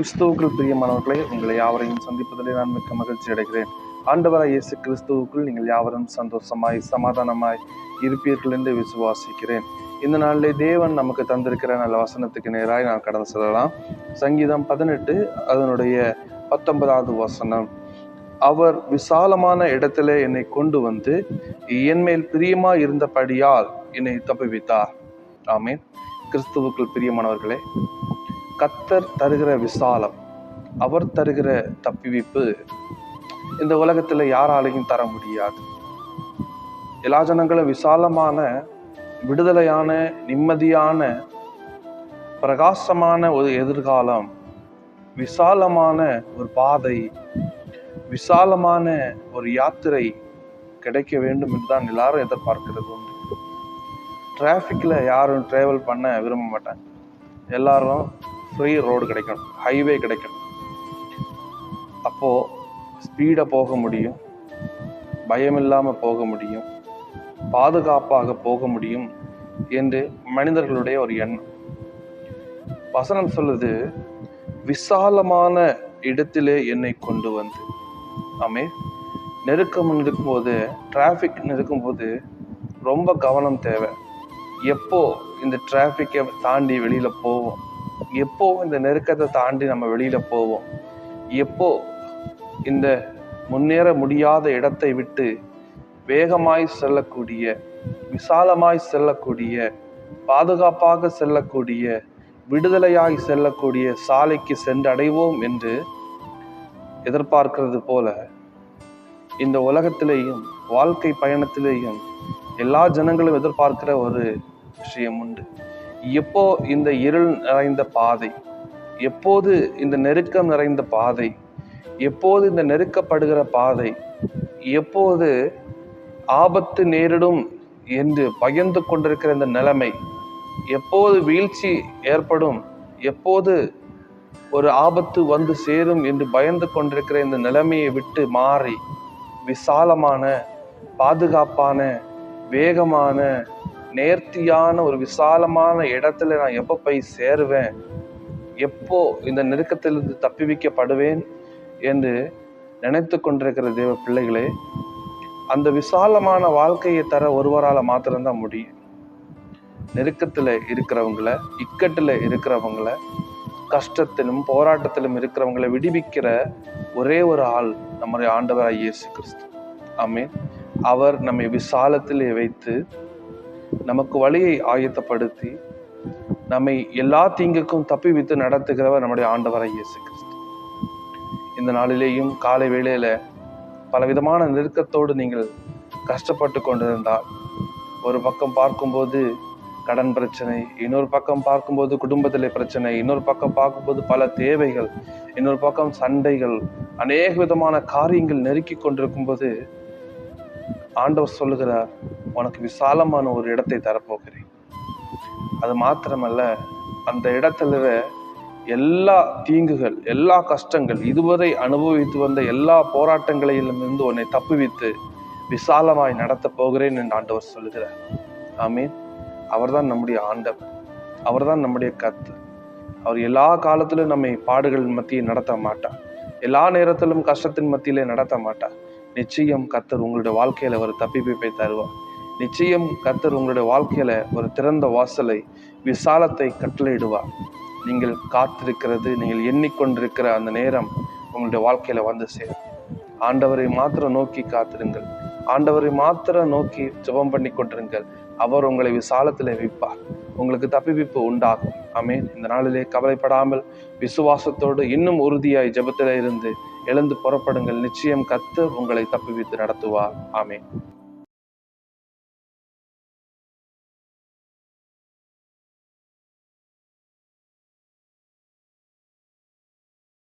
கிறிஸ்துவுக்குள் பிரியமானவர்களே உங்களை யாவரையும் சந்திப்பதிலே நான் மிக்க மகிழ்ச்சி அடைகிறேன். ஆண்டவராய் இயேசு கிறிஸ்துவுக்குள் நீங்கள் யாவரும் சந்தோஷமாய் சமாதானமாய் இருப்பீர்கள் என்று விசுவாசிக்கிறேன். இந்த நாளிலே தேவன் நமக்கு தந்திருக்கிற நல்ல வசனத்துக்கு நேராக நான் கடந்து செல்லலாம். சங்கீதம் பதினெட்டு அதனுடைய பத்தொன்பதாவது வசனம். அவர் விசாலமான இடத்திலே என்னை கொண்டு வந்து என் மேல் பிரியமா இருந்தபடியால் என்னை தப்புவித்தார். ஆமேன். கிறிஸ்துவுக்குள் பிரியமானவர்களே கத்தர் தருகிற விசாலம் அவர் தருகிற தப்பிவிப்பு இந்த உலகத்தில் யாராலையும் தர முடியாது. எல்லா ஜனங்களும் விசாலமான விடுதலையான நிம்மதியான பிரகாசமான ஒரு எதிர்காலம் விசாலமான ஒரு பாதை விசாலமான ஒரு யாத்திரை கிடைக்க வேண்டும் என்று தான் எல்லாரும் எதிர்பார்க்கிறது உண்டு. டிராஃபிக்கில் யாரும் ட்ராவல் பண்ண விரும்ப மாட்டாங்க. எல்லாரும் ஃப்ரீ ரோடு கிடைக்கும் ஹைவே கிடைக்கும் அப்போது ஸ்பீடாக போக முடியும். பயமில்லாமல் போக முடியும். பாதுகாப்பாக போக முடியும் என்று மனிதர்களுடைய ஒரு எண்ணம். வசனம் சொல்லுது விசாலமான இடத்திலே என்னை கொண்டு வந்து. ஆமே. நெருக்கம் இருக்கும்போது டிராஃபிக் நெருக்கும்போது ரொம்ப கவனம் தேவை. எப்போ இந்த டிராஃபிக்கை தாண்டி வெளியில் போவோம்? எப்போ இந்த நெருக்கத்தை தாண்டி நம்ம வெளியில் போவோம்? எப்போ இந்த முன்னேற முடியாத இடத்தை விட்டு வேகமாய் செல்லக்கூடிய விசாலமாய் செல்லக்கூடிய பாதுகாப்பாக செல்லக்கூடிய விடுதலையாய் செல்லக்கூடிய சாலைக்கு சென்றடைவோம் என்று எதிர்பார்க்கிறது போல இந்த உலகத்திலேயும் வாழ்க்கை பயணத்திலேயும் எல்லா ஜனங்களும் எதிர்பார்க்கிற ஒரு விஷயம் உண்டு. எப்போ இந்த இருள் நிறைந்த பாதை எப்போது இந்த நெருக்கம் நிறைந்த பாதை எப்போது இந்த நெருக்கப்படுகிற பாதை எப்போது ஆபத்து நேரிடும் என்று பயந்து கொண்டிருக்கிற இந்த நிலைமை எப்போது வீழ்ச்சி ஏற்படும் எப்போது ஒரு ஆபத்து வந்து சேரும் என்று பயந்து கொண்டிருக்கிற இந்த நிலைமையை விட்டு மாறி விசாலமான பாதுகாப்பான வேகமான நேர்த்தியான ஒரு விசாலமான இடத்துல நான் எப்போ போய் சேருவேன்? எப்போ இந்த நெருக்கத்திலிருந்து தப்பி வைக்கப்படுவேன் என்று நினைத்து கொண்டிருக்கிற தேவ பிள்ளைகளே அந்த விசாலமான வாழ்க்கையை தர ஒருவரால் மாத்திரம்தான் முடியும். நெருக்கத்தில் இருக்கிறவங்கள இக்கட்டில் இருக்கிறவங்கள கஷ்டத்திலும் போராட்டத்திலும் இருக்கிறவங்களை விடுவிக்கிற ஒரே ஒரு ஆள் நம்முடைய ஆண்டவராக இயேசு கிறிஸ்து. ஆமீன். அவர் நம்மை விசாலத்திலே வைத்து நமக்கு வழியை ஆயத்தப்படுத்தி நம்மை எல்லா தீங்குக்கும் தப்பிவித்து நடத்துகிறவர் நம்முடைய ஆண்டவரை இயேசு கிறிஸ்து. இந்த நாளிலேயும் காலை வேளையில பலவிதமான நெருக்கத்தோடு நீங்கள் கஷ்டப்பட்டு கொண்டிருந்தால் ஒரு பக்கம் பார்க்கும்போது கடன் பிரச்சனை இன்னொரு பக்கம் பார்க்கும்போது குடும்பத்தில் பிரச்சனை இன்னொரு பக்கம் பார்க்கும்போது பல தேவைகள் இன்னொரு பக்கம் சண்டைகள் அநேக விதமான காரியங்கள் நெருக்கி கொண்டிருக்கும் போது ஆண்டவர் சொல்லுகிறார் உனக்கு விசாலமான ஒரு இடத்தை தரப்போகிறேன். அது மாத்திரமல்ல அந்த இடத்துல எல்லா தீங்குகள் எல்லா கஷ்டங்கள் இதுவரை அனுபவித்து வந்த எல்லா போராட்டங்களிலும் இருந்து உன்னை தப்புவித்து விசாலமாய் நடத்தப் போகிறேன் என்று ஆண்டவர் சொல்லுகிறார். ஆமீன். அவர்தான் நம்முடைய ஆண்டவர். அவர்தான் நம்முடைய கத்து அவர் எல்லா காலத்திலும் நம்மை பாடுகள் மத்தியில் நடத்த மாட்டார். எல்லா நேரத்திலும் கஷ்டத்தின் மத்தியிலே நடத்த மாட்டார். நிச்சயம் கத்தர் உங்களுடைய வாழ்க்கையில் ஒரு தப்பிப்பை தருவார். நிச்சயம் கத்தர் உங்களுடைய வாழ்க்கையில் ஒரு திறந்த வாசலை விசாலத்தை கட்டளையிடுவார். நீங்கள் காத்திருக்கிறது நீங்கள் எண்ணிக்கொண்டிருக்கிற அந்த நேரம் உங்களுடைய வாழ்க்கையில் வந்து சேரும். ஆண்டவரை மாத்திரம் நோக்கி காத்திருங்கள். ஆண்டவரை மாத்திரம் நோக்கி ஜெபம் பண்ணி கொண்டிருங்கள் அவர் உங்களை விசாலத்தில் வைப்பார். உங்களுக்கு தப்பிவிப்பு உண்டாகும். ஆமேன். இந்த நாளிலே கவலைப்படாமல் விசுவாசத்தோடு இன்னும் உறுதியாய் ஜெபத்தில் இருந்து எழுந்து புறப்படுங்கள். நிச்சயம் கத்து உங்களை தப்பிவித்து நடத்துவார். ஆமேன்.